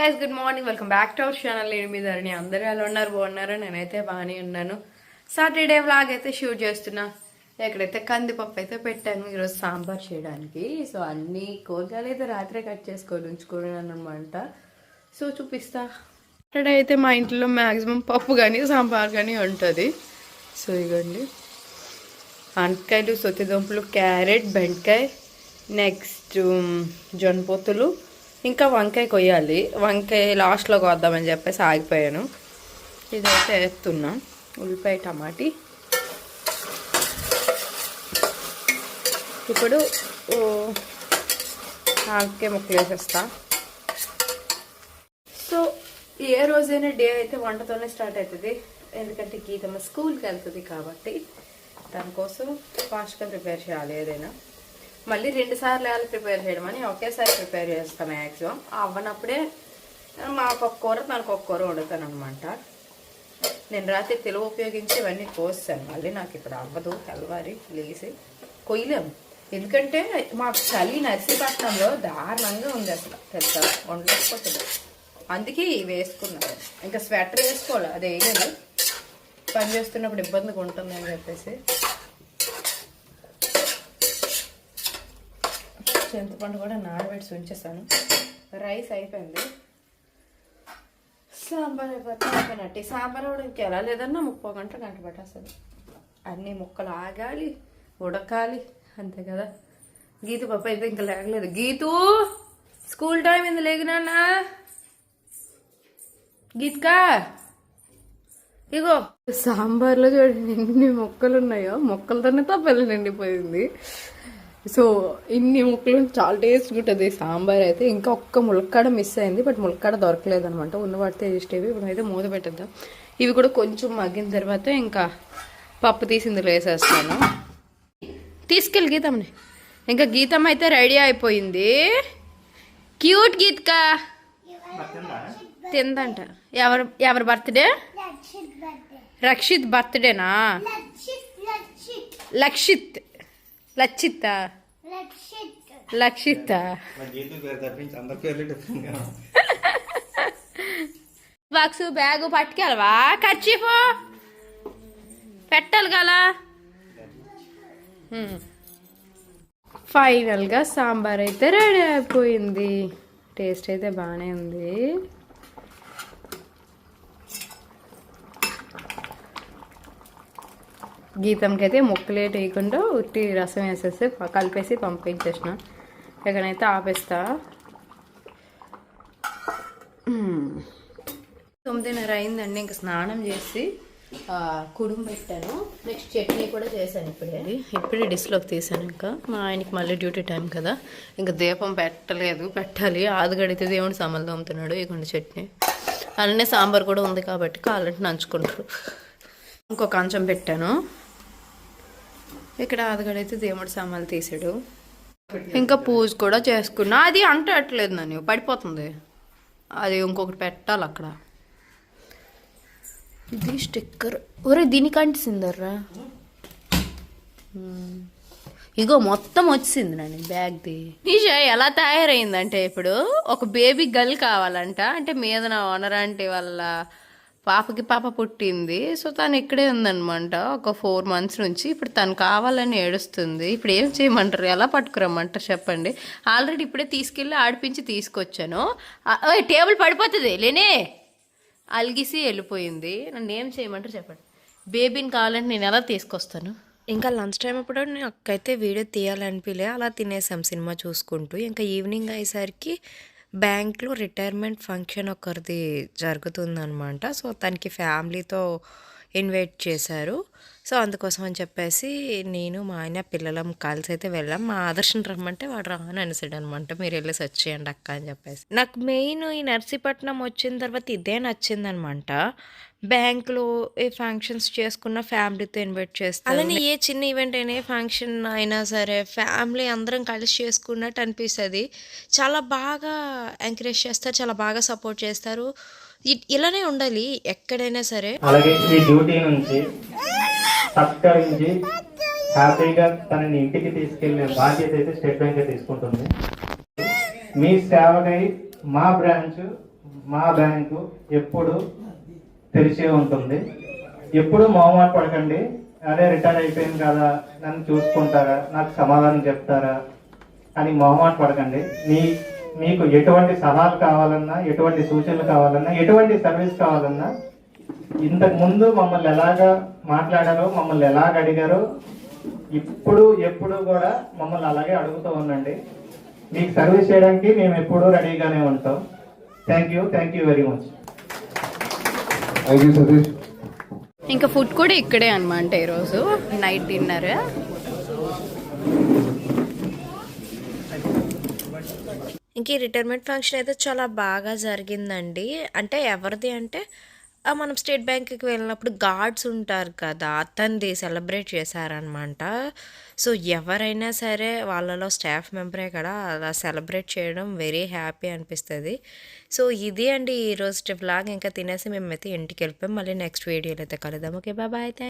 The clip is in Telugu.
Guys good morning welcome back to our channel నేను మీ ధరణి. అందరూ ఎలా ఉన్నారు? బాగున్నారు? నేనైతే బాగానే ఉన్నాను. సాటర్డే వ్లాగ్ అయితే షూట్ చేస్తున్నా. ఎక్కడైతే కందిపప్పు అయితే పెట్టాను ఈరోజు సాంబార్ చేయడానికి. సో అన్ని కూరగాయలు అయితే రాత్రే కట్ చేసుకొని ఉంచుకున్నాను అనమాట సో చూపిస్తా. సాటర్డే అయితే మా ఇంట్లో మ్యాక్సిమం పప్పు కానీ సాంబార్ కానీ ఉంటుంది. సో ఇగోండి. వంకాయలు సొత్తిదుంపలు క్యారెట్ బెండకాయ నెక్స్ట్ జొన్నపోతులు ఇంకా వంకాయ కొయ్యాలి. వంకాయ లాస్ట్లో కోద్దామని చెప్పేసి ఆగిపోయాను. ఇదైతే వేస్తున్నా ఉల్లిపాయ టమాటీ. ఇప్పుడు ఆకే ముక్కలు వేసేస్తా. సో ఏ రోజైనా డే అయితే వంటతోనే స్టార్ట్ అవుతుంది. ఎందుకంటే గీతమ్మ స్కూల్కి వెళ్తుంది కాబట్టి దానికోసం ఫాస్ట్గా ప్రిపేర్ చేయాలి ఏదైనా. మళ్ళీ రెండు సార్లు వేయాలి ప్రిపేర్ చేయడం అని ఒకేసారి ప్రిపేర్ చేస్తాం మ్యాక్సిమం అవ్వనప్పుడే మాకు ఒక కూర తనకు ఒక కూర వండుతాను అనమాట నేను రాత్రి తెలుగు ఉపయోగించి ఇవన్నీ కోస్తాను. మళ్ళీ నాకు ఇప్పుడు అవ్వదు తెల్లవారి లేసి కొయ్యలేము ఎందుకంటే మాకు చలి నర్సీపట్నంలో దారుణంగా ఉంది అసలు. తెలుసా? వండలేకపోతుంది అందుకే ఇవి వేసుకున్నాను. ఇంకా స్వెటర్ వేసుకోవాలి అది వేయలేదు. పని చేస్తున్నప్పుడు ఇబ్బందిగా ఉంటుంది అని చెప్పేసి. చింతపండు కూడా నానబెట్టి ఉంచేసాను రైస్ అయిపోయింది. సాంబార్ అయిపోతే అయిపోయినట్టు. సాంబార్ కూడా ఇంకెలా? లేదన్నా ముప్పై గంట గంట పట్టేస్తుంది. అన్ని ముక్కలు ఆగాలి ఉడకాలి అంతే కదా. గీతు పాప అయితే ఇంకా లేగలేదు. గీతు స్కూల్ టైం ఇంత లేగినా గీత్కా? ఇగో. సాంబార్లో చూడండి ఎన్ని మొక్కలు ఉన్నాయో మొక్కలతోనే తప్పలు నిండిపోయింది. సో ఇన్ని ముక్కలు చాలా టేస్ట్ ఉంటుంది. సాంబార్ అయితే ఇంకా ఒక్క ములక్కాడ మిస్ అయింది బట్ ములక్కాడ దొరకలేదు అనమాట ఉన్న టేస్ట్ ఇవి ఇప్పుడు అయితే మూత పెట్టేద్దాం. ఇవి కూడా కొంచెం మగ్గిన తర్వాత ఇంకా పప్పు తీసి ఇందులో వేసేస్తాను. తీసుకెళ్ళి గీతమ్మని. ఇంకా గీతమ్మ అయితే రెడీ అయిపోయింది. క్యూట్ గీత్కా. తిందంట. ఎవరు ఎవరి బర్త్డే రక్షిత్ బర్త్డేనా లక్షిత్. లక్షిత్. లక్షిత్. బాక్స్ బ్యాగు పట్టుకెళ్ళవా? ఖర్చీఫ్ పెట్టాలి కదా. ఫైనల్గా సాంబార్ అయితే రెడీ అయిపోయింది. టేస్ట్ అయితే బాగానే ఉంది. గీతంకి అయితే ముక్కలేట్ వేయకుండా ఉట్టి రసం వేసేసి కలిపేసి పంపించేసిన. ఎక్కడైతే ఆపేస్తా. మ్మ్. తొమ్మిదిన్నర అయిందండి ఇంకా స్నానం చేసి ఆ, కుడుము పెట్టాను. నెక్స్ట్ చట్నీ కూడా చేశాను ఇప్పుడే. ఇప్పుడే డిస్లోకి తీసాను ఇంకా. మా ఆయనకి మళ్ళీ డ్యూటీ టైం కదా. ఇంకా దీపం పెట్టలేదు పెట్టాలి. ఆదుగడితే దేవుడు సమలు తోముతున్నాడు ఇకుండా చట్నీ. అలానే సాంబార్ కూడా ఉంది కాబట్టి కావాలంటే నంచుకుంటారు. ఇంకో కంచం పెట్టాను. ఇక్కడ ఆదుగడైతే దేవుడు సామాన్లు తీసాడు. ఇంకా పూజ కూడా చేసుకున్నా. అది అంటట్లేదు నన్ను. పడిపోతుంది. అది ఇంకొకటి పెట్టాలి అక్కడ. ఇది స్టిక్కర్. ఒరే దీనికి అంటిసిందర్రా. ఇగో మొత్తం వచ్చింది నన్ను బ్యాగ్ది. నిషా ఎలా తయారైందంటే ఇప్పుడు ఒక బేబీ గర్ల్ కావాలంట. అంటే మీద నా ఓనర్ అంటే వాళ్ళ పాపకి పాప పుట్టింది. సో తను ఇక్కడే ఉందనమాట ఒక ఫోర్ మంత్స్ నుంచి ఇప్పుడు తను కావాలని ఏడుస్తుంది. ఇప్పుడు ఏం చేయమంటారు? ఎలా పట్టుకురమ్మంటారు చెప్పండి. ఆల్రెడీ ఇప్పుడే తీసుకెళ్ళి ఆడిపించి తీసుకొచ్చాను. టేబుల్ పడిపోతుంది. లేనే. అలిగిసి వెళ్ళిపోయింది. నన్ను ఏం చేయమంటారు చెప్పండి. బేబీని కావాలంటే నేను ఎలా తీసుకొస్తాను? ఇంకా లంచ్ టైం అప్పుడు నాకైతే వీడియో తీయాలనిపించలే అలా తినేసాం సినిమా చూసుకుంటూ. ఇంకా ఈవినింగ్ అయ్యేసరికి బ్యాంక్లో రిటైర్మెంట్ ఫంక్షన్ ఒకరిది జరుగుతుందనమాట. సో తనకి ఫ్యామిలీతో ఇన్వైట్ చేశారు. సో అందుకోసం అని చెప్పేసి నేను మా ఆయన పిల్లలం కలిసి అయితే వెళ్ళాం. మా ఆదర్శం రమ్మంటే వాడు రాను అనేసాడు అనమాట. మీరు వెళ్ళేసి వచ్చేయండి అక్క అని చెప్పేసి. నాకు మెయిన్ ఈ నర్సీపట్నం వచ్చిన తర్వాత ఇదే నచ్చిందనమాట. బ్యాంక్లో ఏ ఫంక్షన్స్ చేసుకున్న ఫ్యామిలీతో ఇన్వైట్ చేస్తారు అలానే ఏ చిన్న ఈవెంట్ అయినా ఏ ఫంక్షన్ అయినా సరే ఫ్యామిలీ అందరం కలిసి చేసుకున్నట్టు అనిపిస్తుంది. చాలా బాగా ఎంకరేజ్ చేస్తారు చాలా బాగా సపోర్ట్ చేస్తారు. ఇ- ఇలానే ఉండాలి ఎక్కడైనా సరే. అలాగే ఈ డ్యూటీ నుంచి సత్కరించి హ్యాపీగా తనని ఇంటికి తీసుకెళ్ళే బాధ్యత అయితే స్టేట్ బ్యాంక్ తీసుకుంటుంది. మీ సేవకై మా బ్రాంచ్ మా బ్యాంకు ఎప్పుడు తెరిచే ఉంటుంది. ఎప్పుడు మొహమాట పడకండి. అదే రిటైర్ అయిపోయింది కదా నన్ను చూసుకుంటారా నాకు సమాధానం చెప్తారా అని మొహమాట పడకండి. మీ మీకు ఎటువంటి సలహాలు కావాలన్నా ఎటువంటి సూచనలు కావాలన్నా ఎటువంటి సర్వీస్ కావాలన్నా ఇంతకు ముందు మమ్మల్ని ఎలాగా మాట్లాడారో మమ్మల్ని ఎలాగ అడిగారో ఇప్పుడు ఎప్పుడు కూడా మమ్మల్ని అలాగే అడుగుతూ ఉండండి. మీకు సర్వీస్ చేయడానికి మేము ఎప్పుడూ రెడీగానే ఉంటాం. Thank you thank you very much thank you Satish ఇంకా ఫుడ్ కూడా ఇక్కడే అనమాట ఈరోజు నైట్ డిన్నర్. ఇంక ఈ రిటైర్మెంట్ ఫంక్షన్ అయితే చాలా బాగా జరిగిందండి. అంటే ఎవరిది అంటే మనం స్టేట్ బ్యాంక్కి వెళ్ళినప్పుడు గార్డ్స్ ఉంటారు కదా అతనిది సెలబ్రేట్ చేశారనమాట. సో ఎవరైనా సరే వాళ్ళలో స్టాఫ్ మెంబరే కదా అలా సెలబ్రేట్ చేయడం వెరీ హ్యాపీ అనిపిస్తుంది. సో ఇది అండి ఈరోజు వ్లాగ్ ఇంకా తినేసి మేమైతే ఇంటికి వెళ్ళిపోయాం మళ్ళీ నెక్స్ట్ వీడియోలో అయితే కలుద్దాం. ఓకే బాబాయ్ అయితే